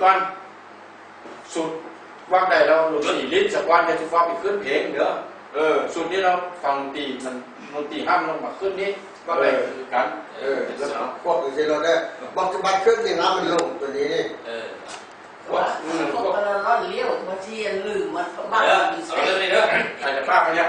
con sụt quang này đâu một tỷ lít sẽ quan cái thứ pháp bị khướt thế nữa ừ sụt đi đâu phòng tỷ mình một tỷ năm nó mà khướt đi quang này cắn ừ quang cái gì đó đấy bóc cái bát khướt thì nó mình lủng ตัวนี้นี่พวกพวกเราเลี้ยวบางทีลืมมันบ้างเออเอาเรื่องนี้เด้อใครจะป้าเขาเนี่ย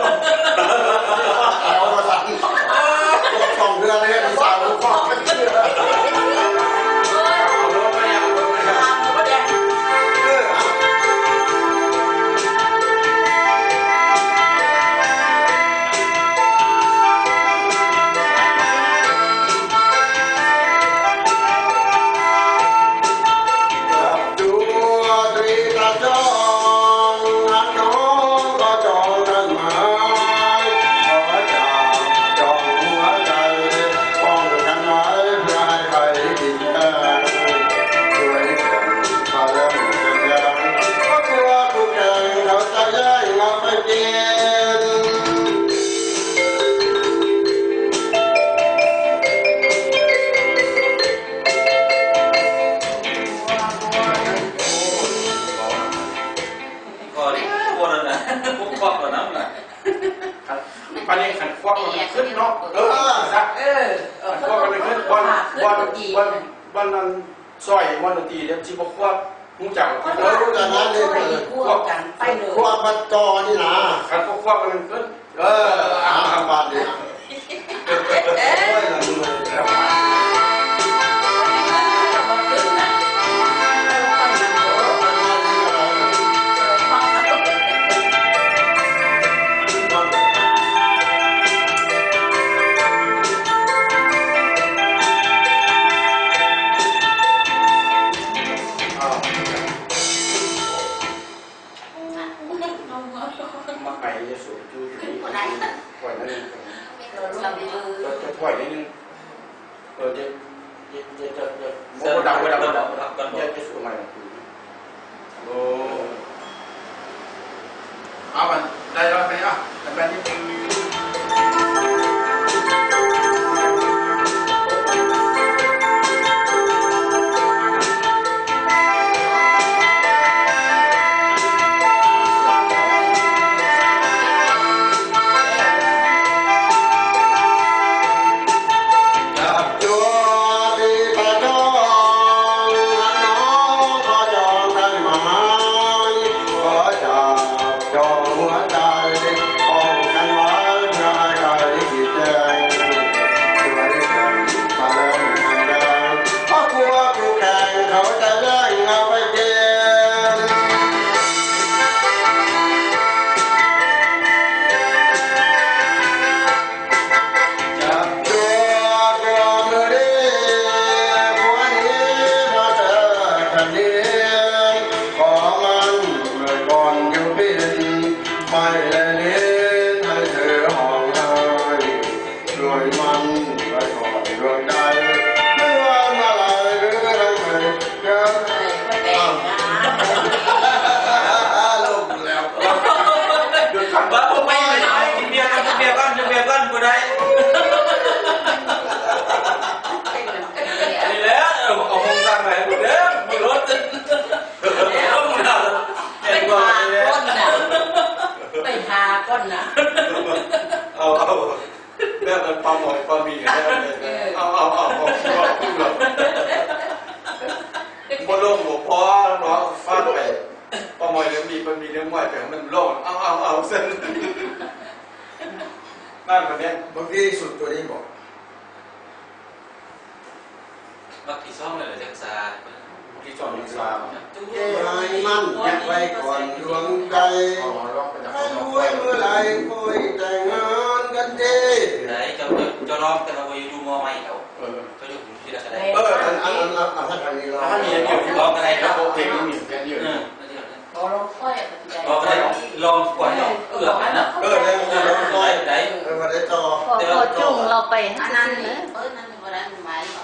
ันขึ้นเนาะเออนะเออบอลมันขึ้นวันวันวัลบอลนั้นซอยบอลดนตีเดี๋ยจีบคว่ามุ่งจังแล้วรู้จักนะเลยพวกกันไปเลยพวกบัตจอนี่นะขันพวกควกมันขึ้นเอออ่าบานเนี่ย số chú chú khỏi nó lên khỏi nó lên rồi chứ một đọc một đọc một đọc một đọc số mày ô à bạn đây rồi phải không bạn đi ก้นนะเอาันปลาหมอยปลาหมี่นี้เอาเอาเอาเอาเอาพูดหรอกบ่ลงบ่พอเนาะฟังไปปลาหมอยเนื้อมีปลาหมี่เนื้อหมอยแต่มันโล่งเอาเอาเอาเส้นนั่นคนเนี้ยเมื่อกี้สุดตัวนี้บอกบากกี่ซ่อมเลยจังซาบักกี่จอดจังซาจไมั่นเก็ไว้ก่อนดวงใจ ร้องแต่เราไปดูมอไม่เขาเออเขาอยู่ที่ละอะไรเอออันอันอันอันอันอันนี้เราถ้ามีอย่างเดียวที่ร้องอะไรแล้วเพลงนี้มีแค่เดียเออพองค่อยอะใจลองไปลองกว่าเออไปนะเออเดี๋ยวเอเดี๋ยวอเราได้ได้เออมาได้ต่อพอพอจุ่งเราไปอัให้นนั้นอะเปิ้ลนั่นบ่ได้มันไม้บ่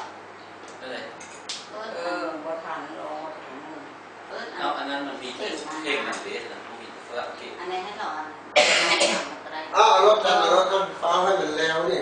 ได้เปิ้ลเออบ่ทันรอทันเปิ้ลเอาอันนั้นมันมีเพลงหนังเดสนะมีฝรั่งเพลงอันนี้ให้เราอันก็ได้อ้าวรถกันรถกันฟ้าให้มันแล้วนี่